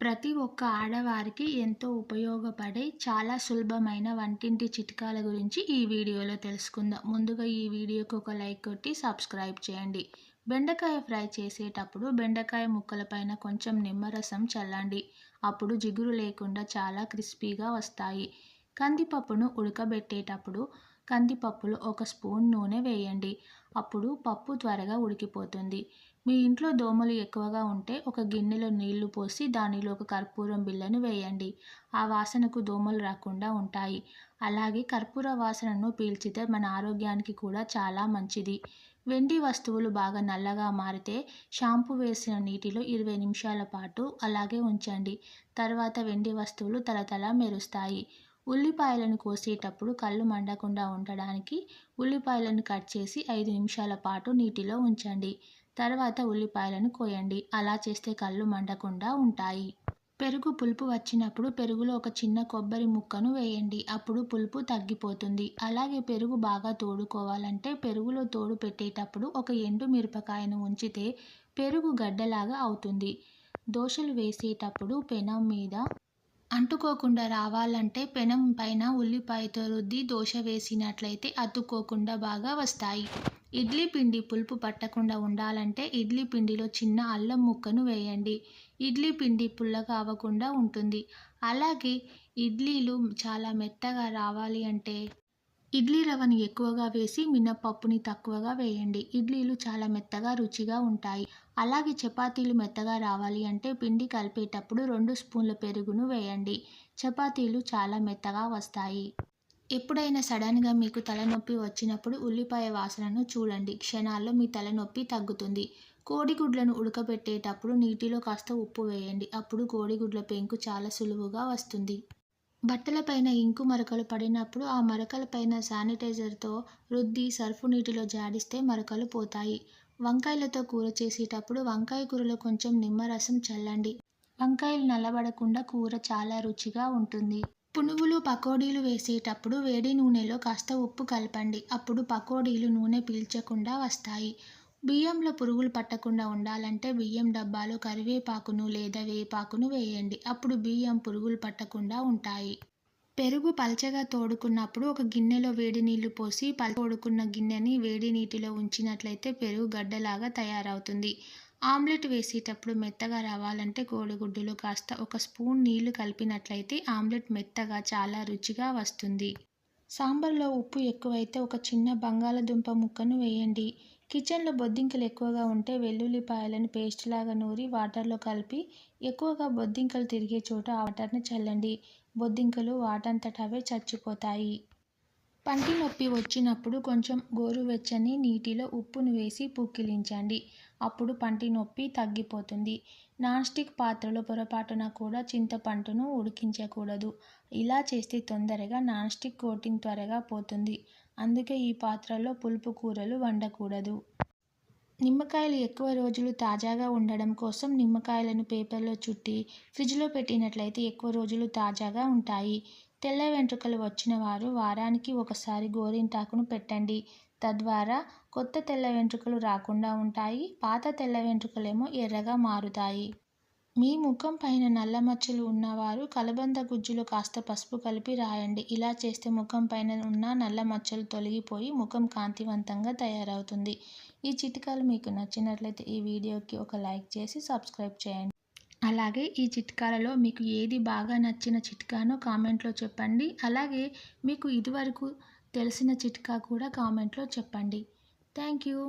ప్రతి ఒక్క ఆడవారికి ఎంతో ఉపయోగపడే చాలా సులభమైన వంటింటి చిట్కాల గురించి ఈ వీడియోలో తెలుసుకుందాం. ముందుగా ఈ వీడియోకి ఒక లైక్ కొట్టి సబ్స్క్రైబ్ చేయండి. బెండకాయ ఫ్రై చేసేటప్పుడు బెండకాయ ముక్కలపైన కొంచెం నిమ్మరసం చల్లండి. అప్పుడు జిగురు లేకుండా చాలా క్రిస్పీగా వస్తాయి. కందిపప్పును ఉడకబెట్టేటప్పుడు కందిపప్పులో ఒక స్పూన్ నూనె వేయండి. అప్పుడు పప్పు త్వరగా ఉడికిపోతుంది. మీ ఇంట్లో దోమలు ఎక్కువగా ఉంటే ఒక గిన్నెలో నీళ్ళు పోసి దానిలో ఒక కర్పూరం బిళ్ళను వేయండి. ఆ వాసనకు దోమలు రాకుండా ఉంటాయి. అలాగే కర్పూర వాసనను పీల్చితే మన ఆరోగ్యానికి కూడా చాలా మంచిది. వెండి వస్తువులు బాగా నల్లగా మారితే షాంపూ వేసిన నీటిలో ఇరవై నిమిషాల పాటు అలాగే ఉంచండి. తర్వాత వెండి వస్తువులు తలతల మెరుస్తాయి. ఉల్లిపాయలను కోసేటప్పుడు కళ్ళు మండకుండా ఉండడానికి ఉల్లిపాయలను కట్ చేసి ఐదు నిమిషాల పాటు నీటిలో ఉంచండి. తర్వాత ఉల్లిపాయలను కోయండి. అలా చేస్తే కళ్ళు మండకుండా ఉంటాయి. పెరుగు పులుపు వచ్చినప్పుడు పెరుగులో ఒక చిన్న కొబ్బరి ముక్కను వేయండి. అప్పుడు పులుపు తగ్గిపోతుంది. అలాగే పెరుగు బాగా తోడుకోవాలంటే పెరుగులో తోడు పెట్టేటప్పుడు ఒక ఎండు మిరపకాయను ఉంచితే పెరుగు గడ్డలాగా అవుతుంది. దోశలు వేసేటప్పుడు పెనం మీద అంటుకోకుండా రావాలంటే పెనం పైన ఉల్లిపాయతో రుద్ది దోశ వేసినట్లయితే అతుక్కోకుండా బాగా వస్తాయి. ఇడ్లీ పిండి పులుపు పట్టకుండా ఉండాలంటే ఇడ్లీ పిండిలో చిన్న అల్లం ముక్కను వేయండి. ఇడ్లీ పిండి పుల్లగా అవ్వకుండా ఉంటుంది. అలాగే ఇడ్లీలు చాలా మెత్తగా రావాలి అంటే ఇడ్లీ రవ్వని ఎక్కువగా వేసి మినప్పప్పుని తక్కువగా వేయండి. ఇడ్లీలు చాలా మెత్తగా రుచిగా ఉంటాయి. అలాగే చపాతీలు మెత్తగా రావాలి అంటే పిండి కలిపేటప్పుడు రెండు స్పూన్ల పెరుగును వేయండి. చపాతీలు చాలా మెత్తగా వస్తాయి. ఎప్పుడైనా సడన్గా మీకు తలనొప్పి వచ్చినప్పుడు ఉల్లిపాయ వాసనను చూడండి. క్షణాల్లో మీ తలనొప్పి తగ్గుతుంది. కోడిగుడ్లను ఉడకబెట్టేటప్పుడు నీటిలో కాస్త ఉప్పు వేయండి. అప్పుడు కోడిగుడ్ల పెంకు చాలా సులువుగా వస్తుంది. బట్టలపైన ఇంకు మరకలు పడినప్పుడు ఆ మరకలపైన శానిటైజర్తో రుద్ది సర్ఫు నీటిలో జాడిస్తే మరకలు పోతాయి. వంకాయలతో కూర చేసేటప్పుడు వంకాయ కూరలో కొంచెం నిమ్మరసం చల్లండి. వంకాయలు నల్లబడకుండా కూర చాలా రుచిగా ఉంటుంది. పునుగులు పకోడీలు వేసేటప్పుడు వేడి నూనెలో కాస్త ఉప్పు కలపండి. అప్పుడు పకోడీలు నూనె పీల్చకుండా వస్తాయి. బియ్యంలో పురుగులు పట్టకుండా ఉండాలంటే బియ్యం డబ్బాలో కరివేపాకును లేదా వేపాకును వేయండి. అప్పుడు బియ్యం పురుగులు పట్టకుండా ఉంటాయి. పెరుగు పల్చగా తోడుకున్నప్పుడు ఒక గిన్నెలో వేడి నీళ్ళు పోసి పల్ తోడుకున్న గిన్నెని వేడి నీటిలో ఉంచినట్లయితే పెరుగు గడ్డలాగా తయారవుతుంది. ఆమ్లెట్ వేసేటప్పుడు మెత్తగా రావాలంటే కోడిగుడ్డులో కాస్త ఒక స్పూన్ నీళ్ళు కలిపినట్లయితే ఆమ్లెట్ మెత్తగా చాలా రుచిగా వస్తుంది. సాంబార్లో ఉప్పు ఎక్కువైతే ఒక చిన్న బంగాళదుంప ముక్కను వేయండి. కిచెన్లో బొద్దింకలు ఎక్కువగా ఉంటే వెల్లుల్లిపాయలను పేస్ట్ లాగా నూరి వాటర్లో కలిపి ఎక్కువగా బొద్దింకలు తిరిగే చోట ఆ వాటర్ని చల్లండి. బొద్దింకలు వాటంతట అవే చచ్చిపోతాయి. పంటి నొప్పి వచ్చినప్పుడు కొంచెం గోరువెచ్చని నీటిలో ఉప్పును వేసి పుక్కిలించండి. అప్పుడు పంటి నొప్పి తగ్గిపోతుంది. నాన్ స్టిక్ పాత్రలో పొరపాటున కూడా చింతపండును ఉడికించకూడదు. ఇలా చేస్తే తొందరగా నాన్ స్టిక్ కోటింగ్ త్వరగా పోతుంది. అందుకే ఈ పాత్రలో పులుపు కూరలు వండకూడదు. నిమ్మకాయలు ఎక్కువ రోజులు తాజాగా ఉండడం కోసం నిమ్మకాయలను పేపర్లో చుట్టి ఫ్రిడ్జ్లో పెట్టినట్లయితే ఎక్కువ రోజులు తాజాగా ఉంటాయి. తెల్ల వెంట్రుకలు వచ్చిన వారు వారానికి ఒకసారి గోరింటాకును పెట్టండి. తద్వారా కొత్త తెల్ల వెంట్రుకలు రాకుండా ఉంటాయి పాత తెల్ల వెంట్రుకలేమో ఎర్రగా మారుతాయి. మీ ముఖం పైన నల్ల మచ్చలు ఉన్నవారు కలబంద గుజ్జులో కాస్త పసుపు కలిపి రాయండి. ఇలా చేస్తే ముఖం పైన ఉన్న నల్ల మచ్చలు తొలగిపోయి ముఖం కాంతివంతంగా తయారవుతుంది. ఈ చిట్కాలు మీకు నచ్చినట్లయితే ఈ వీడియోకి ఒక లైక్ చేసి సబ్స్క్రైబ్ చేయండి. అలాగే ఈ చిట్కాలలో మీకు ఏది బాగా నచ్చిన చిట్కానో కామెంట్లో చెప్పండి. అలాగే మీకు ఇదివరకు తెలిసిన చిట్కా కూడా కామెంట్లో చెప్పండి. Thank you.